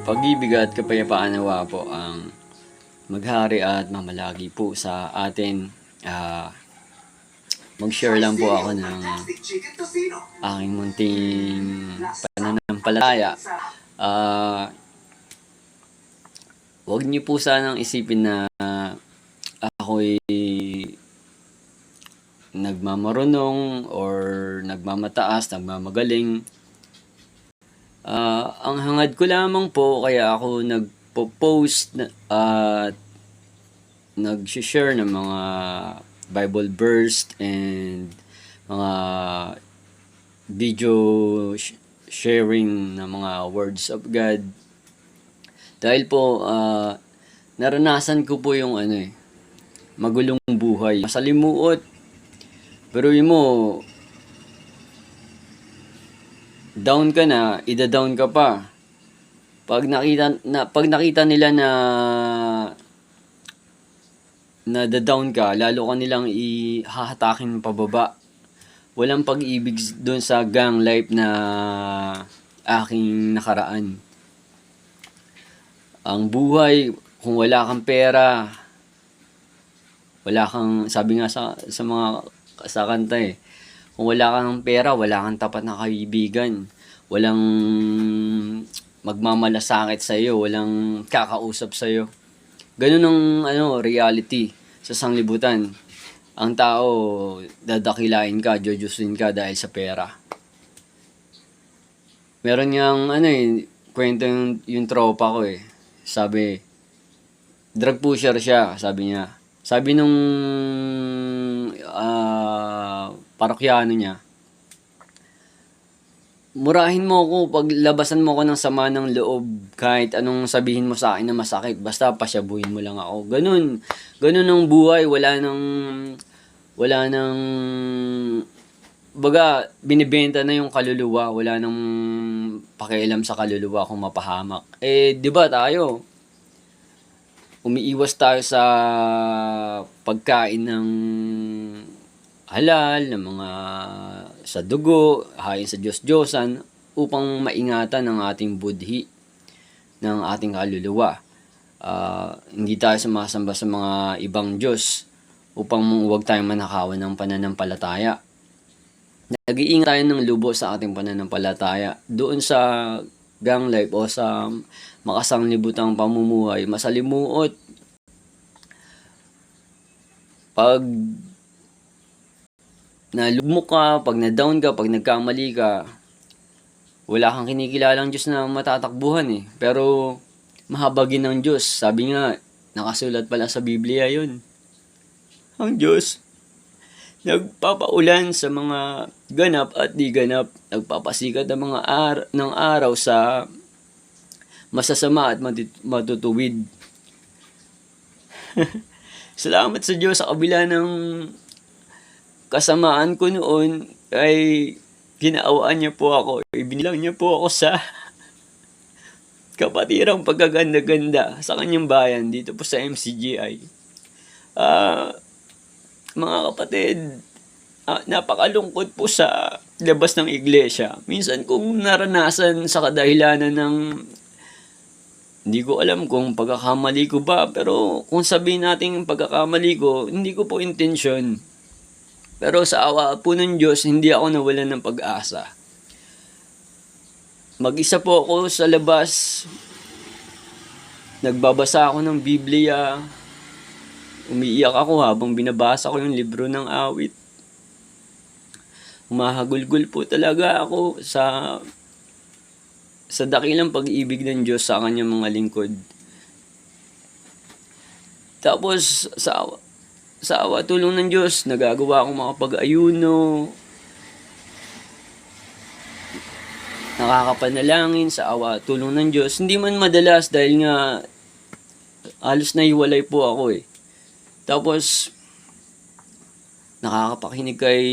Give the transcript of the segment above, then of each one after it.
Pag-ibig at kapayapaan nawa po ang maghari at mamalagi po sa atin. Ah, mag-share lang po ako ng aking munting pananampalataya. Ah, Huwag niyo po sanang isipin na ako'y nagmamarunong or nagmamataas, nagmamagaling. Ah, ang hangad ko lamang po kaya ako nagpo-post na, at nag-share ng mga Bible verse and mga video sh- sharing ng mga words of God. Dahil po, ah, naranasan ko po yung ano eh, magulong buhay. Masalimuot. Pero yun mo, down ka na, ida-down ka pa. Pag nakita na pag nakita nila na na down ka, lalo ka nilang ihahatakin pababa. Walang pag-ibig doon sa gang life na aking nakaraan. Ang buhay, kung wala kang pera, wala kang, sabi nga sa, sa mga sa kanta eh, kung wala kang pera, wala kang tapat na kaibigan, walang magmamalasakit sa iyo, walang kakausap sa iyo. Ganun ang ano, reality sa sanglibutan. Ang tao, dadakilain ka, jojosin ka dahil sa pera. Meron niyang ano eh, kwento yung, yung tropa ko eh. Sabi, drug pusher siya, sabi niya. Sabi nung ah, parokyano niya, murahin mo ako pag labasan mo ako ng sama ng loob kahit anong sabihin mo sa akin na masakit basta pasyabuhin mo lang ako. Ganun. Ganun ang buhay. Wala nang wala nang baga binibenta na yung kaluluwa. Wala nang pakialam sa kaluluwa kung mapahamak. Eh di ba tayo? Umiiwas tayo sa pagkain ng halal, ng mga sa dugo, hayin sa Diyos-Diyosan, upang maingatan ang ating budhi, ng ating kaluluwa. Ah, hindi tayo sumasamba sa mga ibang Diyos upang huwag tayong manakawan ng pananampalataya. Nag-iingat tayo ng lubo sa ating pananampalataya. Doon sa gang life o sa makasanglibutang pamumuhay, masalimuot. Pag nalugmok ka, pag na-down ka, pag nagkamali ka, wala kang kinikilalang Diyos na matatakbuhan eh. Pero mahabagin ng Diyos. Sabi nga, nakasulat pala sa Biblia yun. Ang Diyos, nagpapaulan sa mga ganap at di ganap. Nagpapasikat ng mga ar- ng araw sa masasama at matit- matutuwid. Salamat sa Diyos sa kabila ng kasamaan ko noon ay ginaawaan niya po ako. Ibinilang niya po ako sa kapatirang pagkaganda-ganda sa kanyang bayan dito po sa MCGI. Ah, mga kapatid, ah, napakalungkot po sa labas ng iglesia. Minsan kung naranasan sa kadahilanan ng hindi ko alam kung pagkakamali ko ba, pero kung sabihin natin pagkakamali ko, hindi ko po intensyon. Pero sa awa po ng Diyos, hindi ako nawalan ng pag-asa. Mag-isa po ako sa labas. Nagbabasa ako ng Biblia. Umiiyak ako habang binabasa ko yung libro ng awit. Umahagulgul po talaga ako sa sa dakilang pag-ibig ng Diyos sa kanyang mga lingkod. Tapos sa sa awa tulong ng Diyos, nagagawa akong makapag-ayuno, nakakapanalangin sa awa tulong ng Diyos. Hindi man madalas dahil nga halos naiwalay po ako eh. Tapos, nakakapakinig kay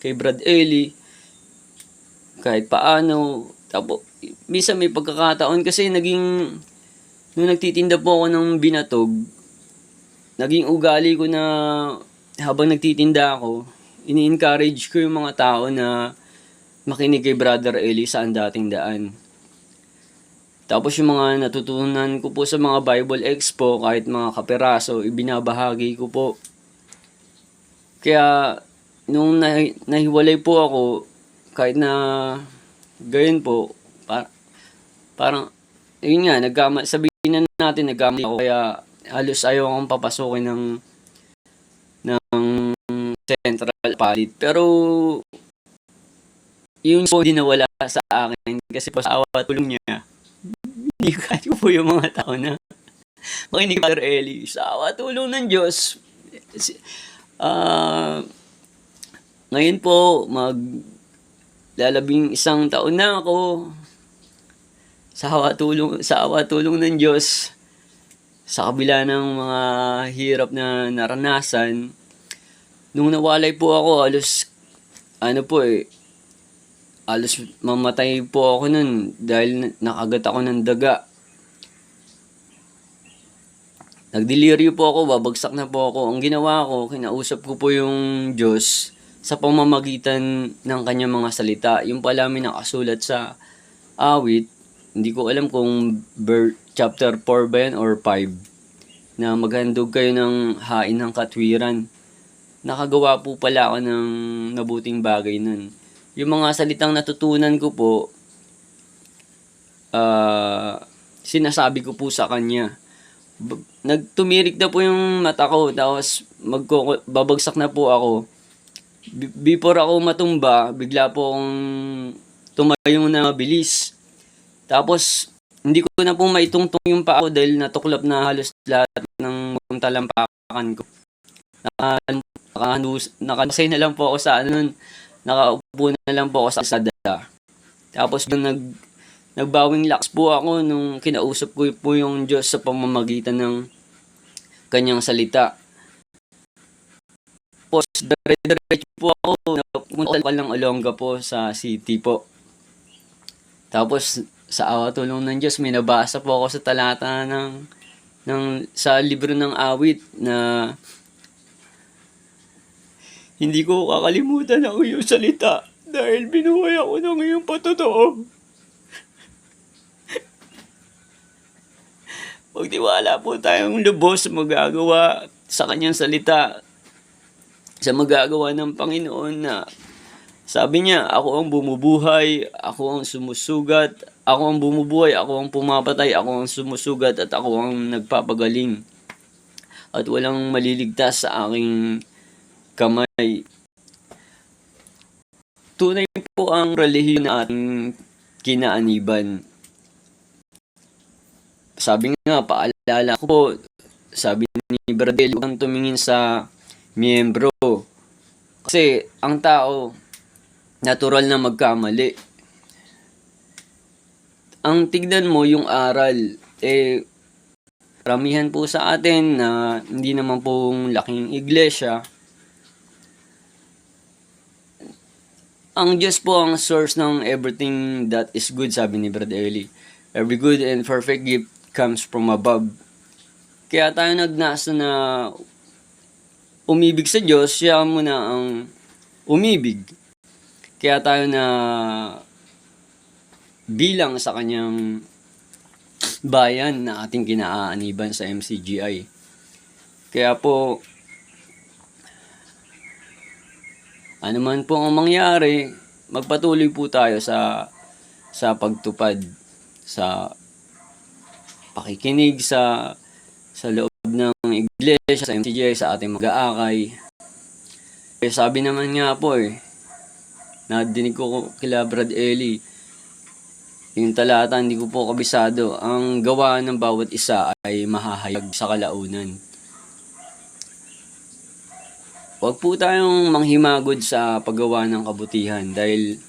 kay Brad Eli kahit paano. Tapos, minsan may pagkakataon kasi naging nung nagtitinda po ako ng binatog, naging ugali ko na habang nagtitinda ako, ini-encourage ko yung mga tao na makinig kay Brother Eli sa ang dating daan. Tapos yung mga natutunan ko po sa mga Bible Expo, kahit mga kaperaso, ibinabahagi ko po. Kaya, nung nahi- nahiwalay po ako, kahit na gayon po, par- parang, yun nga, nagkama, sabihin na natin, nagkamali ako. Kaya, halos ayaw akong papasukin ng ng central palit. Pero, yun po din nawala sa akin kasi po sa awa tulong niya, hindi ko po yung mga tao na makinig Father Eli. Sa awa tulong ng Diyos, ah, ngayon po, mag lalabing isang taon na ako sa awa tulong sa awa tulong ng Diyos sa kabila ng mga hirap na naranasan nung nawalay po ako halos ano po eh halos mamatay po ako nun dahil na- nakagat ako ng daga. Nagdeliryo po ako babagsak na po ako. Ang ginawa ko kinausap ko po yung Diyos sa pamamagitan ng kanyang mga salita. Yung pala may nakasulat sa awit hindi ko alam kung ver- chapter 4 ba yan or 5 na maghandog kayo ng hain ng katwiran nakagawa po pala ako ng nabuting bagay nun. Yung mga salitang natutunan ko po, ah, sinasabi ko po sa kanya. Nagtumirik na po yung mata ko, tapos magko babagsak na po ako. B- before ako matumba, bigla po akong tumayo na mabilis. Tapos, hindi ko na po maitungtong yung paa ko dahil natuklap na halos lahat ng talampakan ko. Naka, nakahandus, nakasay na lang po ako sa ano nakaupo na lang po ako sa sada. Tapos nung nag, nagbawing lakas po ako nung kinausap ko po yung Diyos sa pamamagitan ng kanyang salita. Tapos dire-diretso po ako, napunta ko lang Olonga po sa city po. Tapos sa awa tulong ng Diyos, may nabasa po ako sa talata ng, ng sa libro ng awit na hindi ko kakalimutan ang iyong salita dahil binuhay ako ng iyong patotoo. Magtiwala po tayong lubos sa magagawa sa kanyang salita sa magagawa ng Panginoon na sabi niya, ako ang bumubuhay, ako ang sumusugat, ako ang bumubuhay, ako ang pumapatay, ako ang sumusugat at ako ang nagpapagaling. At walang maliligtas sa aking kamay. Tunay po ang relihiyon na ating kinaaniban. Sabi nga, paalala ko po, sabi ni Bradel, huwag tumingin sa miyembro. Kasi ang tao, natural na magkamali. Ang tignan mo yung aral, eh, karamihan po sa atin na hindi naman pong laking iglesia, ang Diyos po ang source ng everything that is good, sabi ni Brad Eli. Every good and perfect gift comes from above. Kaya tayo nagnasa na umibig sa Diyos, siya muna ang umibig. Kaya tayo na bilang sa kanyang bayan na ating kinaaaniban sa MCGI. Kaya po, ano man po ang mangyari, magpatuloy po tayo sa sa pagtupad sa pakikinig sa sa loob ng iglesia, sa MCGI, sa ating mag-aakay. Eh, sabi naman nga po eh, nadinig ko kila Brad Eli, yung talata hindi ko po kabisado, ang gawa ng bawat isa ay mahahayag sa kalaunan. Huwag po tayong manghimagod sa paggawa ng kabutihan dahil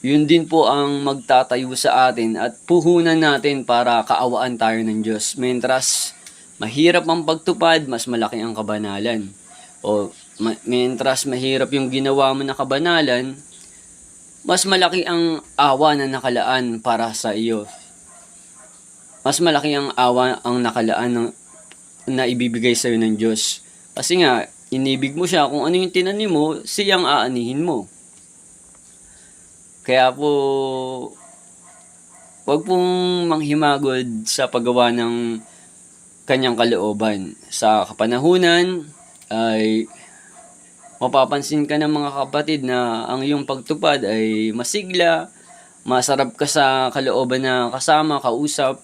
yun din po ang magtatayo sa atin at puhunan natin para kaawaan tayo ng Diyos. Mentras mahirap ang pagtupad, mas malaki ang kabanalan. O ma- mentras mahirap yung ginawa mo na kabanalan, mas malaki ang awa na nakalaan para sa iyo. Mas malaki ang awa ang nakalaan ng, na ibibigay sa iyo ng Diyos. Kasi nga, inibig mo siya, kung ano yung tinanim mo, siyang aanihin mo. Kaya po, wag pong manghimagod sa paggawa ng kanyang kalooban. Sa kapanahunan ay mapapansin ka ng mga kapatid na ang iyong pagtupad ay masigla, masarap ka sa kalooban na kasama, kausap,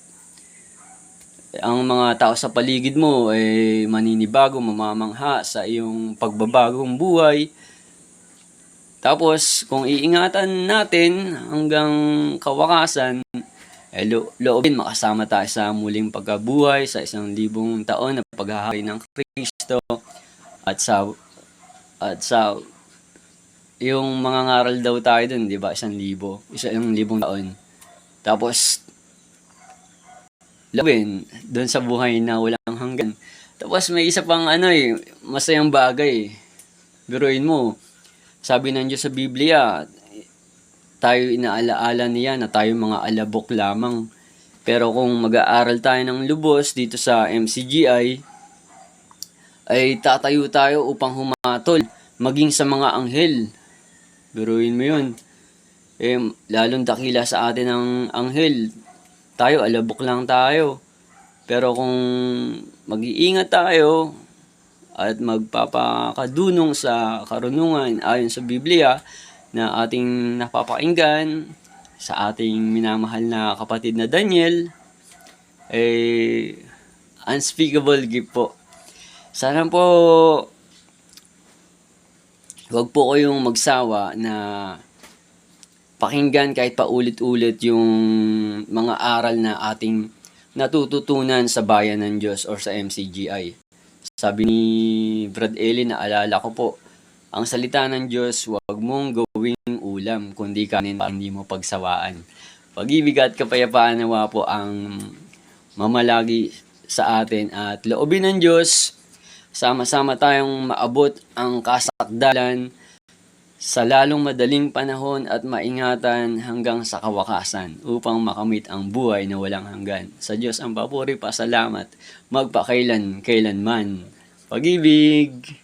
ang mga tao sa paligid mo ay maninibago, mamamangha sa iyong pagbabagong buhay. Tapos, kung iingatan natin hanggang kawakasan, eh, lo- loobin makasama tayo sa muling pagkabuhay sa isang libong taon na paghahari ng Kristo at sa at sa yung mga ngaral daw tayo dun, di ba? Isang libo. Isang libong taon. Tapos, lawin doon sa buhay na walang hanggan. Tapos may isa pang ano eh, masayang bagay. Biruin mo, sabi ng Diyos sa Biblia, tayo inaalaala niya na tayo mga alabok lamang. Pero kung mag-aaral tayo ng lubos dito sa MCGI, ay tatayo tayo upang humatol maging sa mga anghel. Biruin mo yun. Eh, lalong dakila sa atin ang anghel. Tayo, alabok lang tayo. Pero kung mag-iingat tayo at magpapakadunong sa karunungan ayon sa Biblia na ating napapakinggan sa ating minamahal na kapatid na Daniel, eh, unspeakable gift po. Sana po Huwag po kayong magsawa na pakinggan kahit paulit-ulit yung mga aral na ating natututunan sa bayan ng Diyos or sa MCGI. Sabi ni Brad Eli, naalala ko po, ang salita ng Diyos, huwag mong gawing ulam, kundi kanin para hindi mo pagsawaan. Pag-ibig at kapayapaan nawa po ang mamalagi sa atin at loobin ng Diyos, sama-sama tayong maabot ang kasakdalan sa lalong madaling panahon at maingatan hanggang sa kawakasan upang makamit ang buhay na walang hanggan. Sa Diyos ang papuri, pasalamat, magpakailan, kailanman. Pag-ibig!